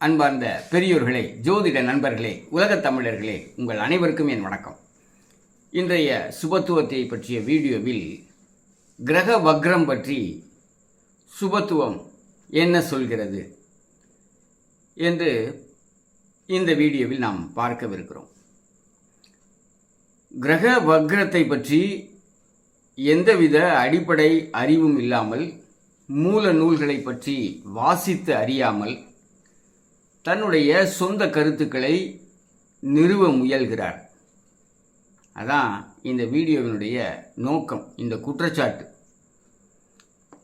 அன்பார்ந்த பெரியோர்களே ஜோதிட நண்பர்களே உலகத் தமிழர்களே உங்கள் அனைவருக்கும் என் வணக்கம். இன்றைய சுபத்துவத்தை பற்றிய வீடியோவில் கிரக வக்ரம் பற்றி சுபத்துவம் என்ன சொல்கிறது என்று இந்த வீடியோவில் நாம் பார்க்கவிருக்கிறோம். கிரக வக்ரத்தை பற்றி எந்தவித அடிப்படை அறிவும் இல்லாமல் மூல நூல்களை பற்றி வாசித்து அறியாமல் தன்னுடைய சொந்த கருத்துக்களை நிறுவ முயல்கிறார். அதான் இந்த வீடியோவினுடைய நோக்கம் இந்த குற்றச்சாட்டு.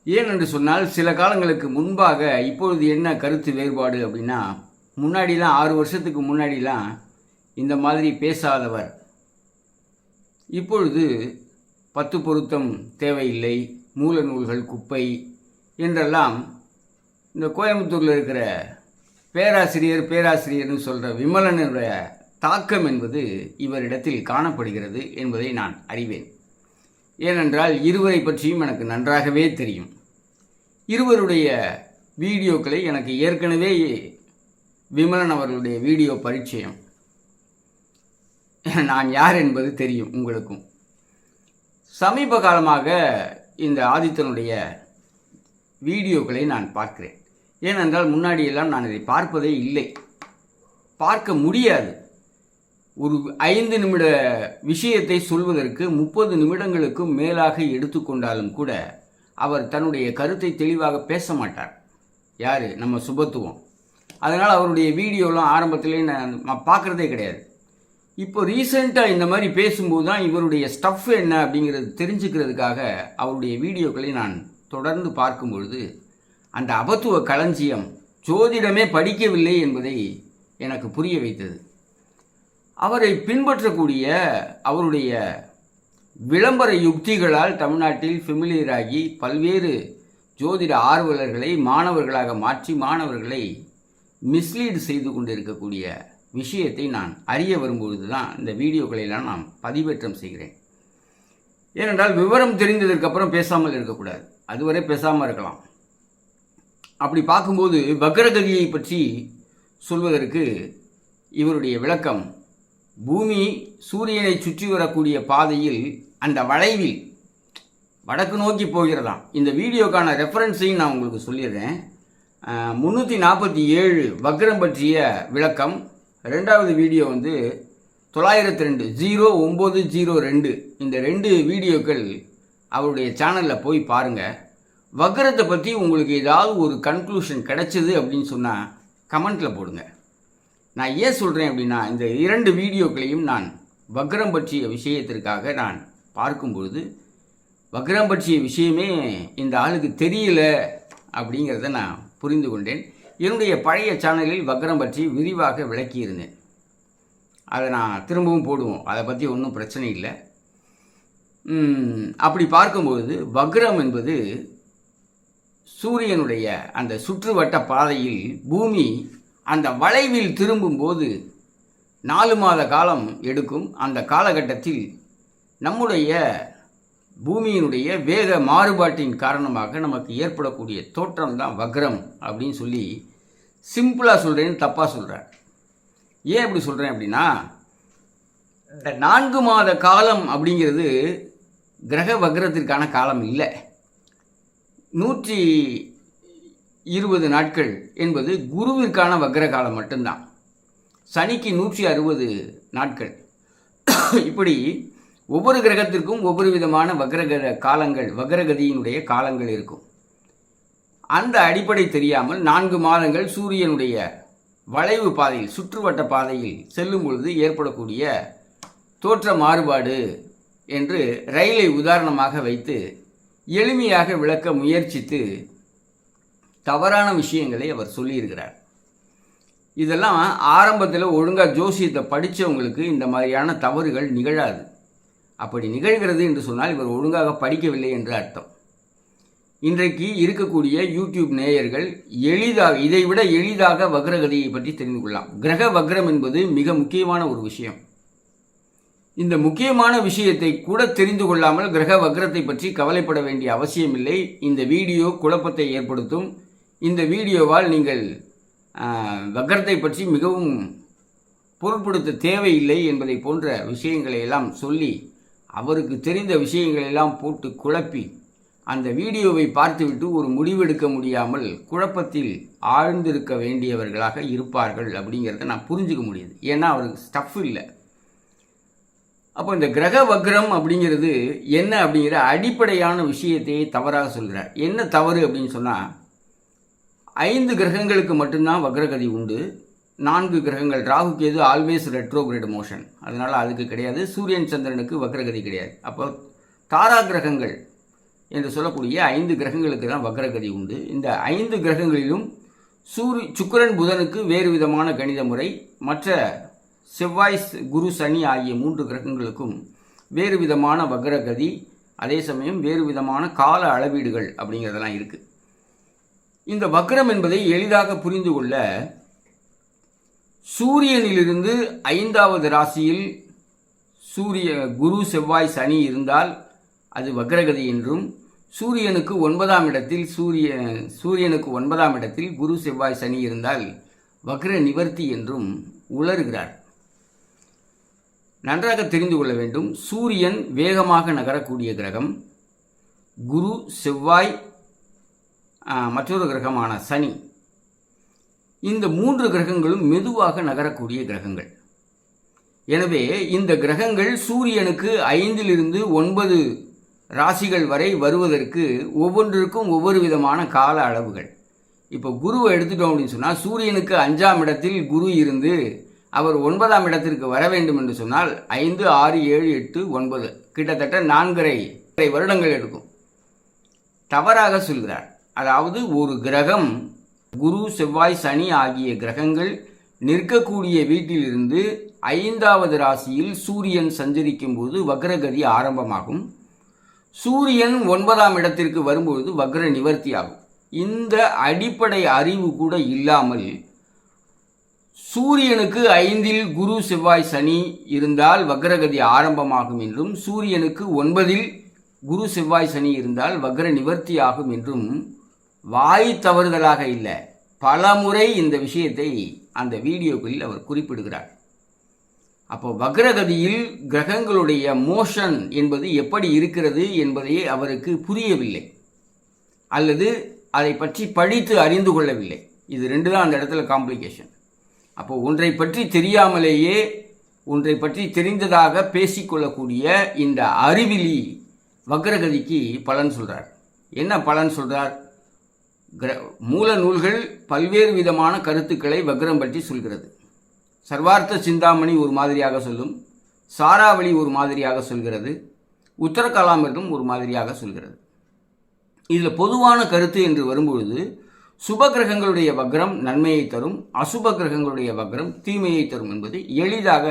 ஏனென்று சொன்னால் சில காலங்களுக்கு முன்பாக இப்பொழுது என்ன கருத்து வேறுபாடு அப்படின்னா முன்னாடிலாம் ஆறு வருஷத்துக்கு முன்னாடிலாம் இந்த மாதிரி பேசாதவர். இப்பொழுது பத்து பொருத்தம் தேவையில்லை மூல நூல்கள் குப்பை என்றெல்லாம் இந்த கோயம்புத்தூரில் இருக்கிற பேராசிரியர் பேராசிரியர்னு சொல்கிற விமலனுடைய தாக்கம் என்பது இவரிடத்தில் காணப்படுகிறது என்பதை நான் அறிவேன். ஏனென்றால் இருவரை பற்றியும் எனக்கு நன்றாகவே தெரியும். இருவருடைய வீடியோக்களை எனக்கு ஏற்கனவே விமலன் அவர்களுடைய வீடியோ பரிச்சயம். நான் யார் என்பது தெரியும் உங்களுக்கும். சமீப காலமாக இந்த ஆதித்தனுடைய வீடியோக்களை நான் பார்க்கிறேன். ஏனென்றால் முன்னாடியெல்லாம் நான் இதை பார்ப்பதே இல்லை. பார்க்க முடியாது. ஒரு ஐந்து நிமிட விஷயத்தை சொல்வதற்கு முப்பது நிமிடங்களுக்கும் மேலாக எடுத்துக்கொண்டாலும் கூட அவர் தன்னுடைய கருத்தை தெளிவாக பேச மாட்டார். யார்? நம்ம சுபத்துவம். அதனால் அவருடைய வீடியோலாம் ஆரம்பத்திலே நான் நான் பார்க்குறதே கிடையாது. இப்போ ரீசெண்டாக இந்த மாதிரி பேசும்போது தான் இவருடைய ஸ்டஃப் என்ன அப்படிங்கிறது தெரிஞ்சுக்கிறதுக்காக அவருடைய வீடியோக்களை நான் தொடர்ந்து பார்க்கும் பொழுது அந்த அபத்துவ களஞ்சியம் ஜோதிடமே படிக்கவில்லை என்பதை எனக்கு புரிய வைத்தது. அவரை பின்பற்றக்கூடிய அவருடைய விளம்பர யுக்திகளால் தமிழ்நாட்டில் ஃபெமிலியராகி பல்வேறு ஜோதிட ஆர்வலர்களை மாணவர்களாக மாற்றி மாணவர்களை மிஸ்லீடு செய்து கொண்டிருக்கக்கூடிய விஷயத்தை நான் அறிய வரும்பொழுது தான் இந்த வீடியோக்களையெல்லாம் நான் பதிவேற்றம் செய்கிறேன். ஏனென்றால் விவரம் தெரிந்ததற்கப்புறம் பேசாமல் இருக்கக்கூடாது. அதுவரை பேசாமல் இருக்கலாம். அப்படி பார்க்கும்போது வக்ரகதியை பற்றி சொல்வதற்கு இவருடைய விளக்கம் பூமி சூரியனை சுற்றி வரக்கூடிய பாதையில் அந்த வளைவில் வடக்கு நோக்கி போகிறதாம். இந்த வீடியோக்கான ரெஃபரன்ஸையும் நான் உங்களுக்கு சொல்லிடுறேன். முந்நூற்றி நாற்பத்தி ஏழு வக்ரம் பற்றிய விளக்கம். ரெண்டாவது வீடியோ வந்து தொள்ளாயிரத்தி ரெண்டு ஜீரோ ஒம்பது ஜீரோ ரெண்டு. இந்த ரெண்டு வீடியோக்கள் அவருடைய சேனலில் போய் பாருங்கள் வக்கரத்தை பற்றி உங்களுக்கு ஏதாவது ஒரு கன்க்ளூஷன் கிடைச்சது அப்படின்னு சொன்னால் கமெண்ட்டில் போடுங்க. நான் ஏன் சொல்கிறேன் அப்படின்னா இந்த இரண்டு வீடியோக்களையும் நான் வக்ரம் பற்றிய விஷயத்திற்காக நான் பார்க்கும்பொழுது வக்ரம் பற்றிய விஷயமே இந்த ஆளுக்கு தெரியல அப்படிங்கிறத நான் புரிந்து கொண்டேன். என்னுடைய பழைய சேனலில் வக்ரம் பற்றி விரிவாக விளக்கியிருந்தேன். அதை நான் திரும்பவும் போடுவோம். அதை பற்றி ஒன்றும் பிரச்சனை இல்லை. அப்படி பார்க்கும்பொழுது வக்ரம் என்பது சூரியனுடைய அந்த சுற்றுவட்ட பாதையில் பூமி அந்த வளைவில் திரும்பும்போது நாலு மாத காலம் எடுக்கும் அந்த காலகட்டத்தில் நம்முடைய பூமியினுடைய வேக மாறுபாட்டின் காரணமாக நமக்கு ஏற்படக்கூடிய தோற்றம் தான் வக்ரம் அப்படின்னு சொல்லி சிம்பிளாக சொல்கிறேன்னு தப்பாக சொல்கிறேன் ஏன் அப்படி சொல்கிறேன் அப்படின்னா இந்த நான்கு மாத காலம் அப்படிங்கிறது கிரக வக்ரத்திற்கான காலம் இல்லை. நூற்றி இருபது நாட்கள் என்பது குருவிற்கான வக்ர காலம் மட்டும்தான். சனிக்கு நூற்றி அறுபது நாட்கள். இப்படி ஒவ்வொரு கிரகத்திற்கும் ஒவ்வொரு விதமான வக்ரக காலங்கள் வக்ரகதியினுடைய காலங்கள் இருக்கும். அந்த அடிப்படை தெரியாமல் நான்கு மாதங்கள் சூரியனுடைய வளைவு பாதையில் சுற்றுவட்ட பாதையில் செல்லும் பொழுது ஏற்படக்கூடிய தோற்ற மாறுபாடு என்று ரயிலை உதாரணமாக வைத்து எளிமையாக விளக்க முயற்சித்து தவறான விஷயங்களை அவர் சொல்லியிருக்கிறார். இதெல்லாம் ஆரம்பத்தில் ஒழுங்காக ஜோசியத்தை படித்தவங்களுக்கு இந்த மாதிரியான தவறுகள் நிகழாது. அப்படி நிகழ்கிறது என்று சொன்னால் இவர் ஒழுங்காக படிக்கவில்லை என்று அர்த்தம். இன்றைக்கு இருக்கக்கூடிய யூடியூப் நேயர்கள் எளிதாக இதைவிட எளிதாக வக்ரகதியை பற்றி தெரிந்து கொள்ளலாம். கிரக வக்ரம் என்பது மிக முக்கியமான ஒரு விஷயம். இந்த முக்கியமான விஷயத்தை கூட தெரிந்து கொள்ளாமல் கிரக வக்ரத்தை பற்றி கவலைப்பட வேண்டிய அவசியமில்லை. இந்த வீடியோ குழப்பத்தை ஏற்படுத்தும். இந்த வீடியோவால் நீங்கள் வக்ரத்தை பற்றி மிகவும் பொருட்படுத்த தேவையில்லை என்பதை போன்ற விஷயங்களை எல்லாம் சொல்லி அவருக்கு தெரிந்த விஷயங்களை எல்லாம் போட்டு குழப்பி அந்த வீடியோவை பார்த்துவிட்டு ஒரு முடிவெடுக்க முடியாமல் குழப்பத்தில் ஆழ்ந்திருக்க வேண்டியவர்களாக இருப்பார்கள் அப்படிங்கிறத நான் புரிஞ்சுக்க முடியுது. ஏன்னா அவருக்கு ஸ்டஃப் இல்லை. அப்போ இந்த கிரக வக்ரம் அப்படிங்கிறது என்ன அப்படிங்கிற அடிப்படையான விஷயத்தையே தவறாக சொல்கிறார் என்ன தவறு அப்படின்னு சொன்னால் ஐந்து கிரகங்களுக்கு மட்டும்தான் வக்ரகதி உண்டு. நான்கு கிரகங்கள் ராகுக்கு எது ஆல்வேஸ் ரெட்ரோகிரேட் மோஷன் அதனால் அதுக்கு கிடையாது. சூரியன் சந்திரனுக்கு வக்ரகதி கிடையாது. அப்போ தாரா கிரகங்கள் என்று சொல்லக்கூடிய ஐந்து கிரகங்களுக்கு தான் வக்ரகதி உண்டு. இந்த ஐந்து கிரகங்களிலும் சூரிய சுக்கிரன் புதனுக்கு வேறு விதமான கணித முறை. மற்ற செவ்வாய் குரு சனி ஆகிய மூன்று கிரகங்களுக்கும் வேறு விதமான வக்ரகதி அதே சமயம் வேறு விதமான கால அளவீடுகள் அப்படிங்கிறதெல்லாம் இருக்குது இந்த வக்ரம் என்பதை எளிதாக புரிந்து கொள்ள சூரியனிலிருந்து ஐந்தாவது ராசியில் சூரிய குரு செவ்வாய் சனி இருந்தால் அது வக்ரகதி என்றும் சூரியனுக்கு ஒன்பதாம் இடத்தில் சூரிய சூரியனுக்கு ஒன்பதாம் இடத்தில் குரு செவ்வாய் சனி இருந்தால் வக்ர நிவர்த்தி என்றும் உளறுகிறார். நன்றாக தெரிந்து கொள்ள வேண்டும். சூரியன் வேகமாக நகரக்கூடிய கிரகம் குரு செவ்வாய் மற்றொரு கிரகமான சனி. இந்த மூன்று கிரகங்களும் மெதுவாக நகரக்கூடிய கிரகங்கள். எனவே இந்த கிரகங்கள் சூரியனுக்கு ஐந்திலிருந்து ஒன்பது ராசிகள் வரை வருவதற்கு ஒவ்வொன்றிற்கும் ஒவ்வொரு விதமான கால அளவுகள். இப்போ குருவை எடுத்துட்டோம் அப்படின்னு சொன்னால் சூரியனுக்கு அஞ்சாம் இடத்தில் குரு இருந்து அவர் ஒன்பதாம் இடத்திற்கு வர வேண்டும் என்று சொன்னால் ஐந்து ஆறு ஏழு எட்டு ஒன்பது. கிட்டத்தட்ட நான்கரை வருடங்கள் எடுக்கும். தவறாக சொல்கிறார். அதாவது ஒரு கிரகம் குரு செவ்வாய் சனி ஆகிய கிரகங்கள் நிற்கக்கூடிய வீட்டிலிருந்து ஐந்தாவது ராசியில் சூரியன் சஞ்சரிக்கும் போது வக்ரகதி ஆரம்பமாகும். சூரியன் ஒன்பதாம் இடத்திற்கு வரும்பொழுது வக்ர நிவர்த்தி ஆகும் இந்த அடிப்படை அறிவு கூட இல்லாமல் சூரியனுக்கு ஐந்தில் குரு செவ்வாய் சனி இருந்தால் வக்ரகதி ஆரம்பமாகும் என்றும் சூரியனுக்கு ஒன்பதில் குரு செவ்வாய் சனி இருந்தால் வக்ர நிவர்த்தி ஆகும் என்றும் வாய் தவறுதலாக இல்லை. பலமுறை இந்த விஷயத்தை அந்த வீடியோக்களில் அவர் குறிப்பிடுகிறார். அப்போ வக்ரகதியில் கிரகங்களுடைய மோஷன் என்பது எப்படி இருக்கிறது என்பதையே அவருக்கு புரியவில்லை. அல்லது அதை பற்றி படித்து அறிந்து கொள்ளவில்லை. இது ரெண்டு தான் அந்த இடத்துல காம்ப்ளிகேஷன் அப்போ ஒன்றை பற்றி தெரியாமலேயே ஒன்றை பற்றி தெரிந்ததாக பேசிக்கொள்ளக்கூடிய இந்த அறிவிலி வக்ரகதிக்கு பலன் சொல்கிறார் என்ன பலன் சொல்கிறார் கிர- மூல நூல்கள் பல்வேறு விதமான கருத்துக்களை வக்ரம் பற்றி சொல்கிறது. சர்வார்த்த சிந்தாமணி ஒரு மாதிரியாக சொல்லும் சாராவளி ஒரு மாதிரியாக சொல்கிறது உத்தரகலாமிர்தம் ஒரு மாதிரியாக சொல்கிறது. இதில் பொதுவான கருத்து என்று வரும்பொழுது சுப கிரகங்களுடைய வக்ரம் நன்மையை தரும் அசுப கிரகங்களுடைய வக்ரம் தீமையை தரும் என்பது எளிதாக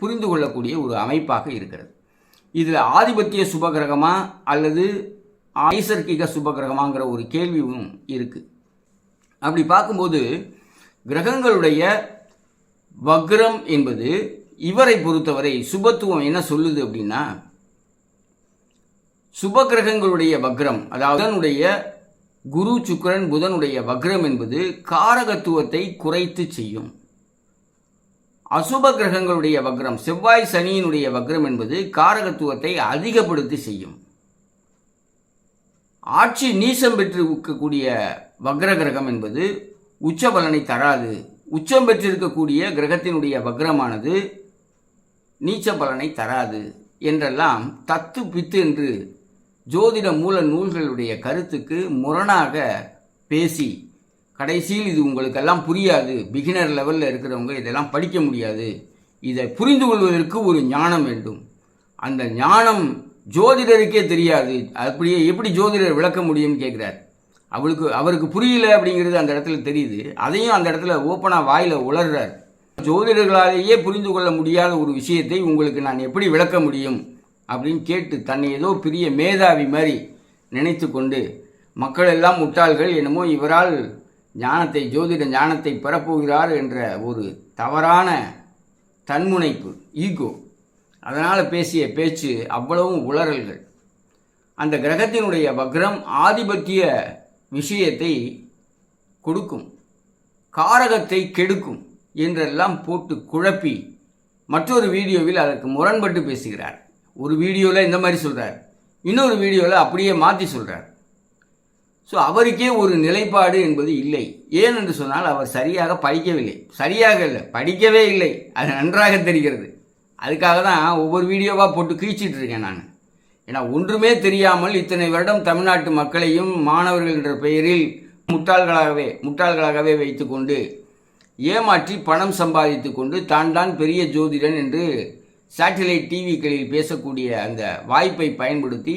புரிந்து கொள்ளக்கூடிய ஒரு அமைப்பாக இருக்கிறது. இதில் ஆதிபத்திய சுப கிரகமா அல்லது ஐசர்கிக சுப கிரகமாங்கிற ஒரு கேள்வியும் இருக்கு. அப்படி பார்க்கும்போது கிரகங்களுடைய வக்ரம் என்பது இவரை பொறுத்தவரை சுபத்துவம் என்ன சொல்லுது அப்படின்னா சுப கிரகங்களுடைய வக்ரம் அதாவது அதனுடைய குரு சுக்கிரன் புதனுடைய வக்ரம் என்பது காரகத்துவத்தை குறைத்து செய்யும். அசுப கிரகங்களுடைய வக்ரம் செவ்வாய் சனியினுடைய வக்ரம் என்பது காரகத்துவத்தை அதிகப்படுத்தி செய்யும். ஆட்சி நீசம் பெற்று இருக்கக்கூடிய வக்ர கிரகம் என்பது உச்ச பலனை தராது. உச்சம் பெற்றிருக்கக்கூடிய கிரகத்தினுடைய வக்ரமானது நீச்ச பலனை தராது என்றெல்லாம் தத்து பித்து என்று ஜோதிட மூல நூல்களுடைய கருத்துக்கு முரணாக பேசி கடைசியில் இது உங்களுக்கெல்லாம் புரியாது. பிகினர் லெவலில் இருக்கிறவங்க இதெல்லாம் படிக்க முடியாது. இதை புரிந்து கொள்வதற்கு ஒரு ஞானம் வேண்டும். அந்த ஞானம் ஜோதிடருக்கே தெரியாது. அப்படியே எப்படி ஜோதிடர் விளக்க முடியும்னு கேட்குறார். அவளுக்கு அவருக்கு புரியல அப்படிங்கிறது அந்த இடத்துல தெரியுது. அதையும் அந்த இடத்துல ஓப்பனாக வாயில் உளர்றார். ஜோதிடர்களாலேயே புரிந்து கொள்ள முடியாத ஒரு விஷயத்தை உங்களுக்கு நான் எப்படி விளக்க முடியும்? அப்படின்னு கேட்டு தன்னை ஏதோ பெரிய மேதாவி மாதிரி நினைத்து கொண்டு மக்கள் எல்லாம் முட்டாள்கள் என்னமோ இவரால் ஞானத்தை ஜோதிட ஞானத்தை பெறப்போகிறார் என்ற ஒரு தவறான தன்முனைப்பு ஈகோ. அதனால் பேசிய பேச்சு அவ்வளவும் உளறல்கள். அந்த கிரகத்தினுடைய வக்ரம் ஆதிபத்திய விஷயத்தை கொடுக்கும் காரகத்தை கெடுக்கும் என்றெல்லாம் போட்டு குழப்பி மற்றொரு வீடியோவில் அதற்கு முரண்பட்டு பேசுகிறார். ஒரு வீடியோவில் இந்த மாதிரி சொல்கிறார் இன்னொரு வீடியோவில் அப்படியே மாற்றி சொல்கிறார் ஸோ அவருக்கே ஒரு நிலைப்பாடு என்பது இல்லை. ஏன் என்று சொன்னால் அவர் சரியாக படிக்கவில்லை. சரியாக இல்லை படிக்கவே இல்லை. அது நன்றாக தெரிகிறது. அதுக்காக தான் ஒவ்வொரு வீடியோவாக போட்டு கிழிச்சிட்டு இருக்கேன் நான். ஏன்னா ஒன்றுமே தெரியாமல் இத்தனை வருடம் தமிழ்நாட்டு மக்களையும் மாணவர்கள் என்ற பெயரில் முட்டாள்களாகவே முட்டாள்களாகவே வைத்துக்கொண்டு ஏமாற்றி பணம் சம்பாதித்து கொண்டு தான் தான் பெரிய ஜோதிடன் என்று சேட்டலைட் டிவிக்களில் பேசக்கூடிய அந்த வாய்ப்பை பயன்படுத்தி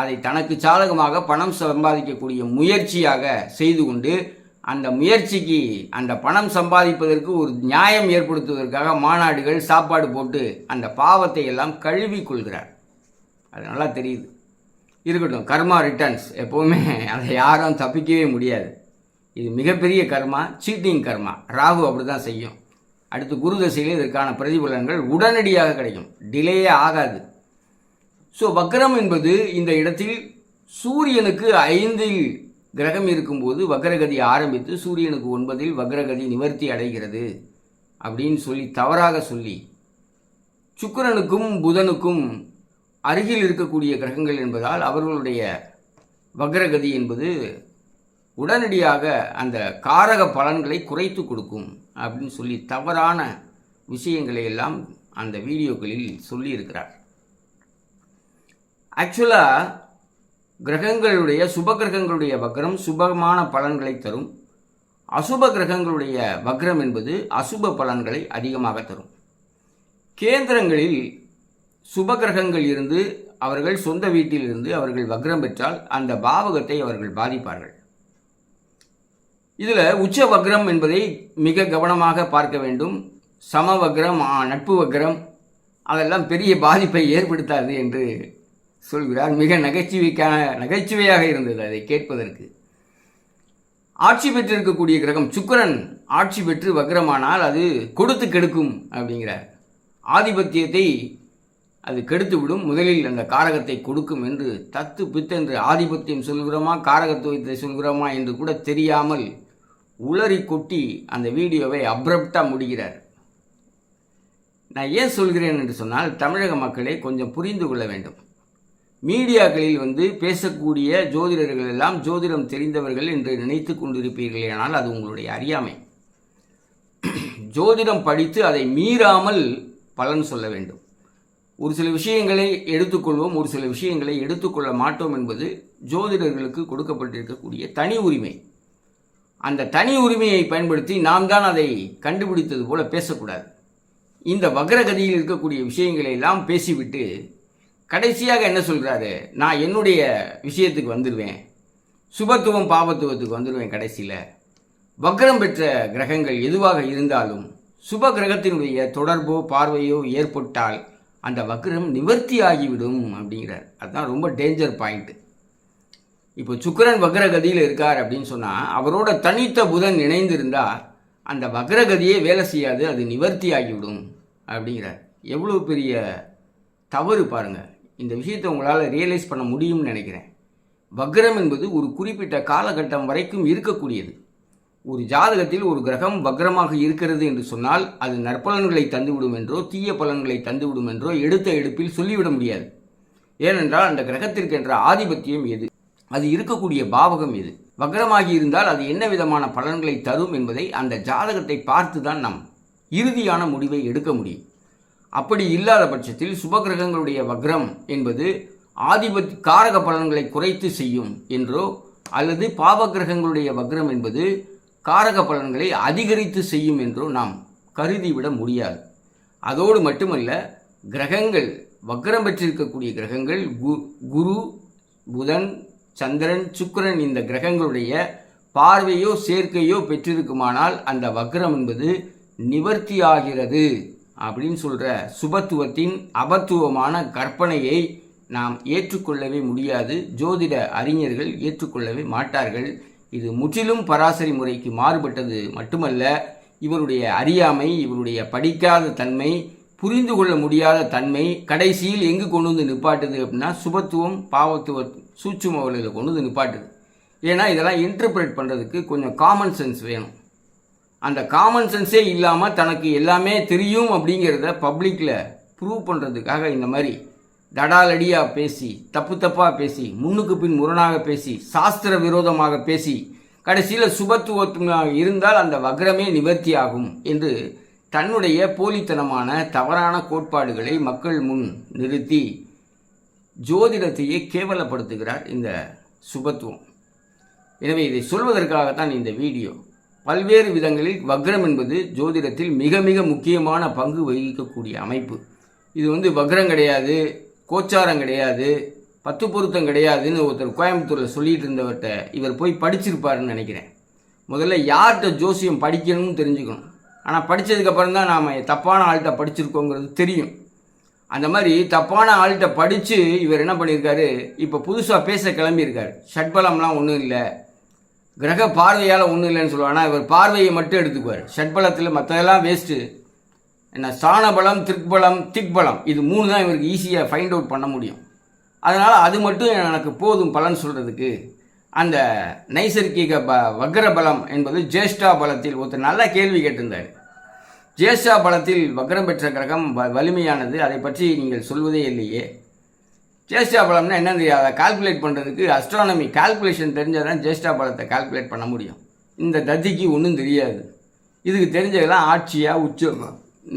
அதை தனக்கு சாதகமாக பணம் சம்பாதிக்கக்கூடிய முயற்சியாக செய்து கொண்டு அந்த முயற்சிக்கு அந்த பணம் சம்பாதிப்பதற்கு ஒரு நியாயம் ஏற்படுத்துவதற்காக மாநாடுகள் சாப்பாடு போட்டு அந்த பாவத்தை எல்லாம் கழுவி கொள்கிறார். அது நல்லா தெரியுது. இருக்கட்டும் கர்மா ரிட்டர்ன்ஸ். எப்போவுமே அதை யாரும் தப்பிக்கவே முடியாது. இது மிகப்பெரிய கர்மா சீட்டிங் கர்மா. ராகு அப்படி தான் செய்யும். அடுத்து குரு தசையில் இதற்கான பிரதிபலன்கள் உடனடியாக கிடைக்கும். டிலேயே ஆகாது. ஸோ வக்ரம் என்பது இந்த இடத்தில் சூரியனுக்கு ஐந்தில் கிரகம் இருக்கும்போது வக்ரகதி ஆரம்பித்து சூரியனுக்கு ஒன்பதில் வக்ரகதி நிவர்த்தி அடைகிறது அப்படின்னு சொல்லி தவறாக சொல்லி சுக்கிரனுக்கும் புதனுக்கும் அருகில் இருக்கக்கூடிய கிரகங்கள் என்பதால் அவர்களுடைய வக்ரகதி என்பது உடனடியாக அந்த காரக பலன்களை குறைத்து கொடுக்கும் அப்படின்னு சொல்லி தவறான விஷயங்களை எல்லாம் அந்த வீடியோக்களில் சொல்லியிருக்கிறார். ஆக்சுவலாக கிரகங்களுடைய சுப கிரகங்களுடைய வக்ரம் சுபமான பலன்களை தரும். அசுப கிரகங்களுடைய வக்ரம் என்பது அசுப பலன்களை அதிகமாக தரும். கேந்திரங்களில் சுப கிரகங்கள் இருந்து அவர்கள் சொந்த வீட்டில் இருந்து அவர்கள் வக்ரம் பெற்றால் அந்த பாவகத்தை அவர்கள் பாதிப்பார்கள். இதில் உச்ச வக்ரம் என்பதை மிக கவனமாக பார்க்க வேண்டும். சம வக்ரம் நட்பு வக்ரம் அதெல்லாம் பெரிய பாதிப்பை ஏற்படுத்தாது என்று சொல்கிறார். மிக நகைச்சுவைக்கான நகைச்சுவையாக இருந்தது அதை கேட்பதற்கு. ஆட்சி பெற்றிருக்கக்கூடிய கிரகம் சுக்கிரன் ஆட்சி பெற்று வக்ரமானால் அது கொடுத்து கெடுக்கும் அப்படிங்கிறார். ஆதிபத்தியத்தை அது கெடுத்து விடும் முதலில் அந்த காரகத்தை கொடுக்கும் என்று தத்து பித்தென்று ஆதிபத்தியம் சொல்கிறோமா காரகத்துவத்தை சொல்கிறோமா என்று கூட தெரியாமல் உளறி கொட்டி அந்த வீடியோவை அப்ரப்டாக முடிகிறார் நான் ஏன் சொல்கிறேன் என்று சொன்னால் தமிழக மக்களை கொஞ்சம் புரிந்து கொள்ள வேண்டும். மீடியாக்களில் வந்து பேசக்கூடிய ஜோதிடர்கள் எல்லாம் ஜோதிடம் தெரிந்தவர்கள் என்று நினைத்து கொண்டிருப்பீர்கள் ஆனால் அது உங்களுடைய அறியாமை. ஜோதிடம் படித்து அதை மீறாமல் பலன் சொல்ல வேண்டும். ஒரு சில விஷயங்களை எடுத்துக்கொள்வோம் ஒரு சில விஷயங்களை எடுத்துக்கொள்ள மாட்டோம் என்பது ஜோதிடர்களுக்கு கொடுக்கப்பட்டிருக்கக்கூடிய தனி உரிமை. அந்த தனி உரிமையை பயன்படுத்தி நாம் தான் அதை கண்டுபிடித்தது போல பேசக்கூடாது. இந்த வக்ரகதியில் இருக்கக்கூடிய விஷயங்களை எல்லாம் பேசிவிட்டு கடைசியாக என்ன சொல்கிறாரு நான் என்னுடைய விஷயத்துக்கு வந்துடுவேன் சுபத்துவம் பாபத்துவத்துக்கு வந்துடுவேன் கடைசியில். வக்ரம் பெற்ற கிரகங்கள் எதுவாக இருந்தாலும் சுப கிரகத்தினுடைய தொடர்போ பார்வையோ ஏற்பட்டால் அந்த வக்ரம் நிவர்த்தி ஆகிவிடும் அப்படிங்கிறார். அதுதான் ரொம்ப டேஞ்சர் பாயிண்ட்டு இப்போ சுக்கரன் வக்ரகதியில் இருக்கார் அப்படின்னு சொன்னால் அவரோட தனித்த புதன் இணைந்திருந்தால் அந்த வக்ரகதியே வேலை செய்யாது அது நிவர்த்தி ஆகிவிடும் அப்படிங்கிறார். எவ்வளோ பெரிய தவறு பாருங்கள் இந்த விஷயத்தை உங்களால் ரியலைஸ் பண்ண முடியும்னு நினைக்கிறேன். வக்ரம் என்பது ஒரு குறிப்பிட்ட காலகட்டம் வரைக்கும் இருக்கக்கூடியது. ஒரு ஜாதகத்தில் ஒரு கிரகம் வக்ரமாக இருக்கிறது என்று சொன்னால் அது நற்பலன்களை தந்துவிடும் என்றோ தீய பலன்களை தந்துவிடும் என்றோ எடுத்த எடுப்பில் சொல்லிவிட முடியாது. ஏனென்றால் அந்த கிரகத்திற்கென்ற ஆதிபத்தியம் எது? அது இருக்கக்கூடிய பாவகம் எது வக்ரமாகி இருந்தால் அது என்ன விதமான பலன்களை தரும் என்பதை அந்த ஜாதகத்தை பார்த்து தான் நாம் இறுதியான முடிவை எடுக்க முடியும். அப்படி இல்லாத பட்சத்தில் சுபகிரகங்களுடைய வக்ரம் என்பது ஆதிபத் காரக பலன்களை குறைத்து செய்யும் என்றோ அல்லது பாவகிரகங்களுடைய வக்ரம் என்பது காரக பலன்களை அதிகரித்து செய்யும் என்றோ நாம் கருதிவிட முடியாது. அதோடு மட்டுமல்ல கிரகங்கள் வக்ரம் பெற்றிருக்கக்கூடிய கிரகங்கள் கு- குரு புதன் சந்திரன் சுக்கிரன் இந்த கிரகங்களுடைய பார்வையோ சேர்க்கையோ பெற்றிருக்குமானால் அந்த வக்ரம் என்பது நிவர்த்தி ஆகிறது அப்படின்னு சொல்கிற சுபத்துவத்தின் அபத்துவமான கற்பனையை நாம் ஏற்றுக்கொள்ளவே முடியாது. ஜோதிட அறிஞர்கள் ஏற்றுக்கொள்ளவே மாட்டார்கள். இது முற்றிலும் பராசரி முறைக்கு மாறுபட்டது மட்டுமல்ல இவருடைய அறியாமை இவருடைய படிக்காத தன்மை புரிந்து கொள்ள முடியாத தன்மை கடைசியில் எங்கு கொண்டு வந்து நிப்பாட்டுது அப்படின்னா சுபத்துவம் பாவத்துவ சூட்சும வழியில் கொண்டு வந்து நிப்பாட்டுது. ஏன்னா இதெல்லாம் இன்டர்பிரேட் பண்ணுறதுக்கு கொஞ்சம் காமன் சென்ஸ் வேணும். அந்த காமன் சென்ஸே இல்லாமல் தனக்கு எல்லாமே தெரியும் அப்படிங்கிறத பப்ளிக்கில் ப்ரூவ் பண்ணுறதுக்காக இந்த மாதிரி தடாலடியாக பேசி தப்பு தப்பாக பேசி முன்னுக்கு பின் முரணாக பேசி சாஸ்திர விரோதமாக பேசி கடைசியில் சுபத்துவத்துமாக இருந்தால் அந்த வக்ரமே நிவர்த்தி ஆகும் என்று தன்னுடைய போலித்தனமான தவறான கோட்பாடுகளை மக்கள் முன் நிறுத்தி ஜோதிடத்தையே கேவலப்படுத்துகிறார் இந்த சுபத்துவம். எனவே இதை சொல்வதற்காகத்தான் இந்த வீடியோ. பல்வேறு விதங்களில் வக்ரம் என்பது ஜோதிடத்தில் மிக மிக முக்கியமான பங்கு வகிக்கக்கூடிய அமைப்பு. இது வந்து வக்ரம் கிடையாது கோச்சாரம் கிடையாது பத்து பொருத்தம் கிடையாதுன்னு ஒருத்தர் கோயம்புத்தூரில் சொல்லிட்டு இருந்தவர்கிட்ட இவர் போய் படிச்சிருப்பாருன்னு நினைக்கிறேன். முதல்ல யார்கிட்ட ஜோசியம் படிக்கணும்னு தெரிஞ்சுக்கணும். ஆனால் படித்ததுக்கப்புறம் தான் நாம் தப்பான ஆள்கிட்ட படிச்சிருக்கோங்கிறது தெரியும். அந்த மாதிரி தப்பான ஆள்கிட்ட படித்து இவர் என்ன பண்ணியிருக்காரு? இப்போ புதுசாக பேச கிளம்பியிருக்காரு. ஷட்பலம்லாம் ஒன்றும் இல்லை. கிரக பார்வையால் ஒன்றும் இல்லைன்னு சொல்லுவார். ஆனால் இவர் பார்வையை மட்டும் எடுத்துக்குவார். ஷட்பலத்தில் மற்றதெல்லாம் வேஸ்ட்டு என்ன ஸ்தானபலம் திருக்பலம் திக்பலம் இது மூணு தான் இவருக்கு ஈஸியாக ஃபைண்ட் அவுட் பண்ண முடியும். அதனால் அது மட்டும் எனக்கு போதும் பலன் சொல்கிறதுக்கு அந்த நைசர்கிக ப வக்ர பலம் என்பது ஜேஷ்டா பலத்தில் ஒருத்தர் நல்ல கேள்வி கேட்டிருந்தார். ஜேஷ்டா பலத்தில் வக்ரம் பெற்ற கிரகம் வ வலிமையானது அதை பற்றி நீங்கள் சொல்வதே இல்லையே. ஜேஷ்டா பலம்னா என்னன்னு தெரியாது அதை கால்குலேட் பண்ணுறதுக்கு அஸ்ட்ரானமி கால்குலேஷன் தெரிஞ்சால் தான் ஜேஷ்டா பலத்தை கால்குலேட் பண்ண முடியும். இந்த தத்திக்கு ஒன்றும் தெரியாது. இதுக்கு தெரிஞ்சதெல்லாம் ஆட்சியா உச்ச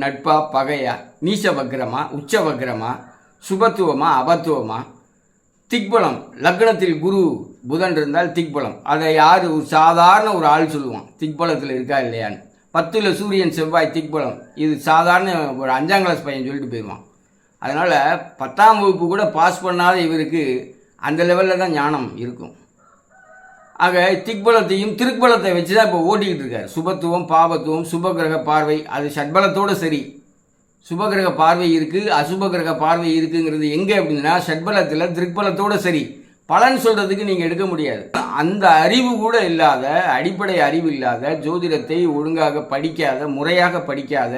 நட்பா பகையா நீச வக்ரமா உச்ச வக்ரமா சுபத்துவமா அபத்துவமா? திக்பலம் லக்னத்தில் குரு புதன் இருந்தால் திக்பலம். அதை யார் ஒரு சாதாரண ஒரு ஆள் சொல்லுவான். திக்பலத்தில் இருக்கா இல்லையான்னு. பத்தில் சூரியன் செவ்வாய் திக்பலம். இது சாதாரண ஒரு அஞ்சாம் கிளாஸ் பையன் சொல்லிட்டு போயிடுவான் அதனால் பத்தாம் வகுப்பு கூட பாஸ் பண்ணாத இவருக்கு அந்த லெவலில் தான் ஞானம் இருக்கும். ஆக திக்பலத்தையும் திருக்பலத்தை வச்சு தான் இப்போ ஓட்டிக்கிட்டு இருக்கார். சுபத்துவம் பாபத்துவம் சுபகிரக பார்வை. அது ஷட்பலத்தோடு சரி. சுபகிரக பார்வை இருக்குது அசுபகிரக பார்வை இருக்குங்கிறது எங்கே அப்படின்னா ஷட்பலத்தில் திருக்பலத்தோடு சரி. பலன் சொல்கிறதுக்கு நீங்கள் எடுக்க முடியாது. அந்த அறிவு கூட இல்லாத அடிப்படை அறிவு இல்லாத ஜோதிடத்தை ஒழுங்காக படிக்காத முறையாக படிக்காத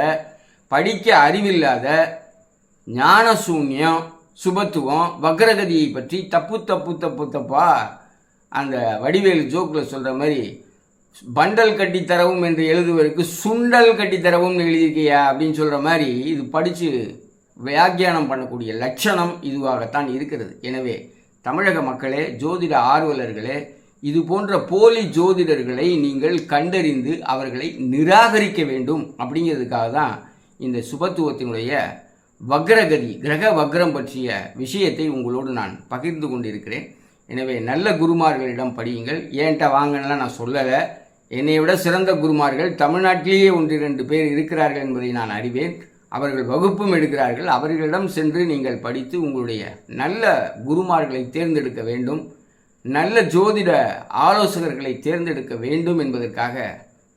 படிக்க அறிவில்லாத ஞான சூன்யம் சுபத்துவம் வக்ரகதியை பற்றி தப்பு தப்பு தப்பு தப்பா அந்த வடிவேலு ஜோக்கில் சொல்கிற மாதிரி பண்டல் கட்டி தரவும் என்று எழுதுவதற்கு சுண்டல் கட்டி தரவும் எழுதியிருக்கியா அப்படின்னு சொல்கிற மாதிரி இது படித்து வியாக்கியானம் பண்ணக்கூடிய லட்சணம் இதுவாகத்தான் இருக்கிறது. எனவே தமிழக மக்களே ஜோதிட ஆர்வலர்களே இது போன்ற போலி ஜோதிடர்களை நீங்கள் கண்டறிந்து அவர்களை நிராகரிக்க வேண்டும் அப்படிங்கிறதுக்காக தான் இந்த சுபத்துவத்தினுடைய வக்ரகதி கிரக வக்ரம் பற்றிய விஷயத்தை உங்களோடு நான் பகிர்ந்து கொண்டிருக்கிறேன். எனவே நல்ல குருமார்களிடம் படியுங்கள். ஏன்ட்ட வாங்கலாம் நான் சொல்லலை. என்னை விட சிறந்த குருமார்கள் தமிழ்நாட்டிலேயே ஒன்று இரண்டு பேர் இருக்கிறார்கள் என்பதை நான் அறிவேன். அவர்கள் வகுப்பும் எடுக்கிறார்கள். அவர்களிடம் சென்று நீங்கள் படித்து உங்களுடைய நல்ல குருமார்களை தேர்ந்தெடுக்க வேண்டும். நல்ல ஜோதிட ஆலோசகர்களை தேர்ந்தெடுக்க வேண்டும் என்பதற்காக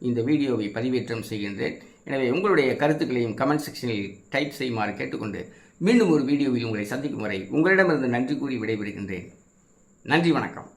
இந்த வீடியோவை பதிவேற்றம் செய்கின்றேன். எனவே உங்களுடைய கருத்துக்களையும் கமெண்ட் செக்ஷனில் டைப் செய்யுமாறு கேட்டுக்கொண்டு மீண்டும் ஒரு வீடியோவில் உங்களை சந்திக்கும் வரை உங்களிடமிருந்து நன்றி கூறி விடைபெறுகின்றேன். நன்றி வணக்கம்.